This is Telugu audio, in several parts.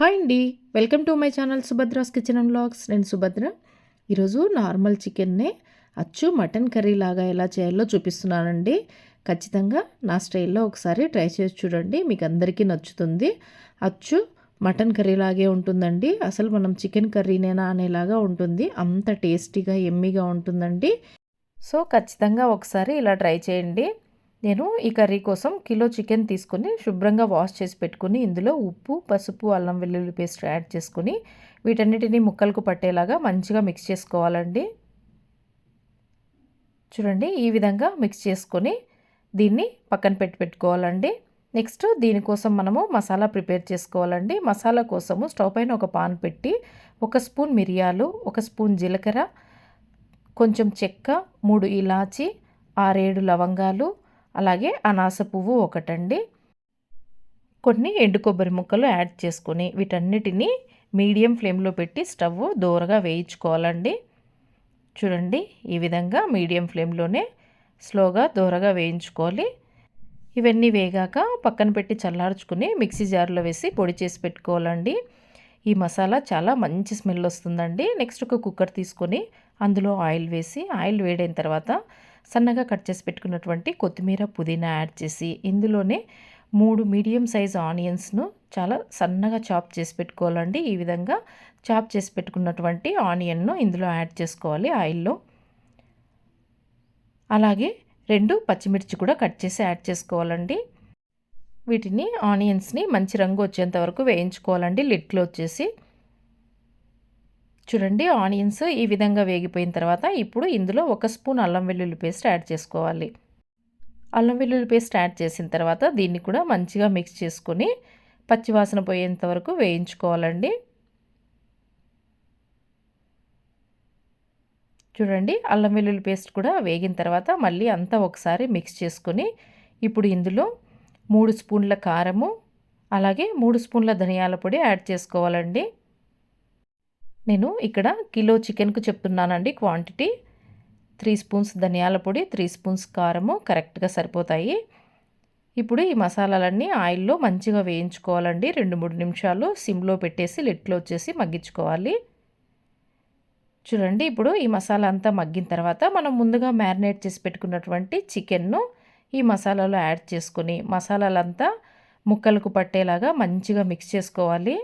హాయ్ అండి. Welcome to my channel Subhadra's kitchen and blogs నేను సుభద్ర. ఈరోజు నార్మల్ చికెన్నే అచ్చు మటన్ కర్రీ లాగా ఎలా చేయాలో చూపిస్తున్నానండి. ఖచ్చితంగా నా స్టైల్లో ఒకసారి ట్రై చేసి చూడండి. మీకు అందరికీ నచ్చుతుంది. అచ్చు మటన్ కర్రీ లాగే ఉంటుందండి. అసలు మనం చికెన్ కర్రీనేనా అనేలాగా ఉంటుంది. అంత టేస్టీగా ఎమ్మీగా ఉంటుందండి. సో ఖచ్చితంగా ఒకసారి ఇలా ట్రై చేయండి. నేను ఈ కర్రీ కోసం కిలో చికెన్ తీసుకొని శుభ్రంగా వాష్ చేసి పెట్టుకుని ఇందులో ఉప్పు పసుపు అల్లం వెల్లుల్లి పేస్ట్ యాడ్ చేసుకుని వీటన్నిటిని ముక్కలకు పట్టేలాగా మంచిగా మిక్స్ చేసుకోవాలండి. చూడండి ఈ విధంగా మిక్స్ చేసుకొని దీన్ని పక్కన పెట్టి పెట్టుకోవాలండి. నెక్స్ట్ దీనికోసం మనము మసాలా ప్రిపేర్ చేసుకోవాలండి. మసాలా కోసము స్టవ్ పైన ఒక పాన్ పెట్టి ఒక స్పూన్ మిరియాలు ఒక స్పూన్ జీలకర్ర కొంచెం చెక్క మూడు ఇలాచి ఆరేడు లవంగాలు అలాగే అనాస పువ్వు ఒకటండి. కొన్ని ఎండు కొబ్బరి ముక్కలు యాడ్ చేసుకొని వీటన్నిటినీ మీడియం ఫ్లేమ్లో పెట్టి స్టవ్ దూరగా వేయించుకోవాలండి. చూడండి ఈ విధంగా మీడియం ఫ్లేమ్లోనే స్లోగా దూరగా వేయించుకోవాలి. ఇవన్నీ వేగాక పక్కన పెట్టి చల్లార్చుకుని మిక్సీ జార్లో వేసి పొడి చేసి పెట్టుకోవాలండి. ఈ మసాలా చాలా మంచి స్మెల్ వస్తుందండి. నెక్స్ట్ ఒక కుక్కర్ తీసుకొని అందులో ఆయిల్ వేసి ఆయిల్ వేడైన తర్వాత సన్నగా కట్ చేసి పెట్టుకున్నటువంటి కొత్తిమీర పుదీనా యాడ్ చేసి ఇందులోనే మూడు మీడియం సైజ్ ఆనియన్స్ను చాలా సన్నగా చాప్ చేసి పెట్టుకోవాలండి. ఈ విధంగా చాప్ చేసి పెట్టుకున్నటువంటి ఆనియన్ను ఇందులో యాడ్ చేసుకోవాలి ఆయిల్లో. అలాగే రెండు పచ్చిమిర్చి కూడా కట్ చేసి యాడ్ చేసుకోవాలండి. వీటిని ఆనియన్స్ని మంచి రంగు వచ్చేంత వరకు వేయించుకోవాలండి. లిట్లో వచ్చేసి చూడండి ఆనియన్స్ ఈ విధంగా వేగిపోయిన తర్వాత ఇప్పుడు ఇందులో ఒక స్పూన్ అల్లం వెల్లుల్లి పేస్ట్ యాడ్ చేసుకోవాలి. అల్లం వెల్లుల్లి పేస్ట్ యాడ్ చేసిన తర్వాత దీన్ని కూడా మంచిగా మిక్స్ చేసుకొని పచ్చివాసన పోయేంత వరకు వేయించుకోవాలండి. చూడండి అల్లం వెల్లుల్లి పేస్ట్ కూడా వేగిన తర్వాత మళ్ళీ అంతా ఒకసారి మిక్స్ చేసుకొని ఇప్పుడు ఇందులో మూడు స్పూన్ల కారము అలాగే మూడు స్పూన్ల ధనియాల పొడి యాడ్ చేసుకోవాలండి. నేను ఇక్కడ కిలో చికెన్కు చెప్తున్నానండి క్వాంటిటీ. త్రీ స్పూన్స్ ధనియాల పొడి త్రీ స్పూన్స్ కారము కరెక్ట్గా సరిపోతాయి. ఇప్పుడు ఈ మసాలాలన్నీ ఆయిల్లో మంచిగా వేయించుకోవాలండి. రెండు మూడు నిమిషాలు సిమ్లో పెట్టేసి లిట్లో వచ్చేసి మగ్గించుకోవాలి. చూడండి ఇప్పుడు ఈ మసాలా అంతా మగ్గిన తర్వాత మనం ముందుగా మ్యారినేట్ చేసి పెట్టుకున్నటువంటి చికెన్ను ఈ మసాలాలో యాడ్ చేసుకొని మసాలాలంతా ముక్కలకు పట్టేలాగా మంచిగా మిక్స్ చేసుకోవాలి.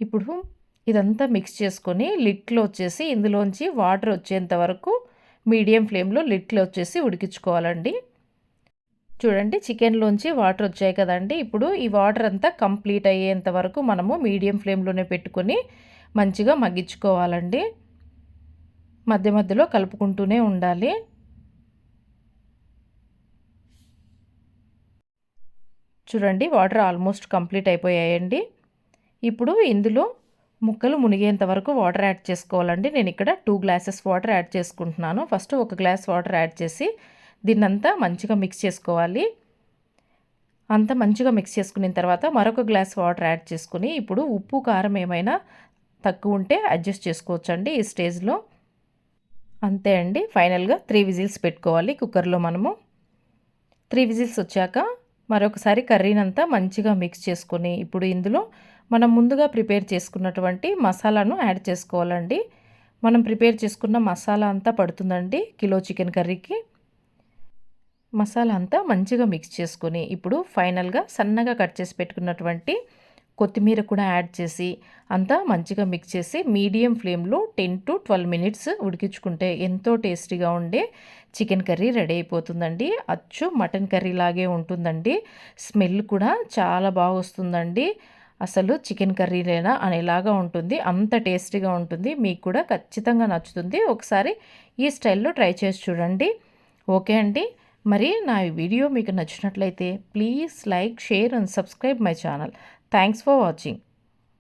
ఇప్పుడు ఇదంతా మిక్స్ చేసుకొని లిట్లో వచ్చేసి ఇందులోంచి వాటర్ వచ్చేంత వరకు మీడియం ఫ్లేమ్లో లిట్లో వచ్చేసి ఉడికించుకోవాలండి. చూడండి చికెన్లోంచి వాటర్ వచ్చాయి కదండి. ఇప్పుడు ఈ వాటర్ అంతా కంప్లీట్ అయ్యేంత వరకు మనము మీడియం ఫ్లేమ్లోనే పెట్టుకొని మంచిగా మగ్గించుకోవాలండి. మధ్య మధ్యలో కలుపుకుంటూనే ఉండాలి. చూడండి వాటర్ ఆల్మోస్ట్ కంప్లీట్ అయిపోయాయండి. ఇప్పుడు ఇందులో ముక్కలు మునిగేంత వరకు వాటర్ యాడ్ చేసుకోవాలండి. నేను ఇక్కడ టూ గ్లాసెస్ వాటర్ యాడ్ చేసుకుంటున్నాను. ఫస్ట్ ఒక గ్లాస్ వాటర్ యాడ్ చేసి దీన్నంతా మంచిగా మిక్స్ చేసుకోవాలి. అంతా మంచిగా మిక్స్ చేసుకున్న తర్వాత మరొక గ్లాస్ వాటర్ యాడ్ చేసుకుని ఇప్పుడు ఉప్పు కారం ఏమైనా తక్కువ ఉంటే అడ్జస్ట్ చేసుకోవచ్చండి ఈ స్టేజ్లో అంతే అండి. ఫైనల్గా త్రీ విజిల్స్ పెట్టుకోవాలి కుక్కర్లో మనము. త్రీ విజిల్స్ వచ్చాక మరొకసారి కర్రీనంతా మంచిగా మిక్స్ చేసుకొని ఇప్పుడు ఇందులో మనం ముందుగా ప్రిపేర్ చేసుకున్నటువంటి మసాలాను యాడ్ చేసుకోవాలండి. మనం ప్రిపేర్ చేసుకున్న మసాలా అంతా పడుతుందండి కిలో చికెన్ కర్రీకి. మసాలా అంతా మంచిగా మిక్స్ చేసుకొని ఇప్పుడు ఫైనల్గా సన్నగా కట్ చేసి పెట్టుకున్నటువంటి కొత్తిమీర కూడా యాడ్ చేసి అంతా మంచిగా మిక్స్ చేసి మీడియం ఫ్లేమ్లో టెన్ టు ట్వెల్వ్ మినిట్స్ ఉడికించుకుంటే ఎంతో టేస్టీగా ఉండే చికెన్ కర్రీ రెడీ అయిపోతుందండి. అచ్చు మటన్ కర్రీ లాగే ఉంటుందండి. స్మెల్ కూడా చాలా బాగా వస్తుందండి. అసలు చికెన్ కర్రీలేనా అనేలాగా ఉంటుంది. అంత టేస్టీగా ఉంటుంది. మీకు కూడా ఖచ్చితంగా నచ్చుతుంది. ఒకసారి ఈ స్టైల్లో ట్రై చేసి చూడండి. ఓకే అండి. మరి నా వీడియో మీకు నచ్చినట్లయితే please like share and subscribe my channel. Thanks for watching.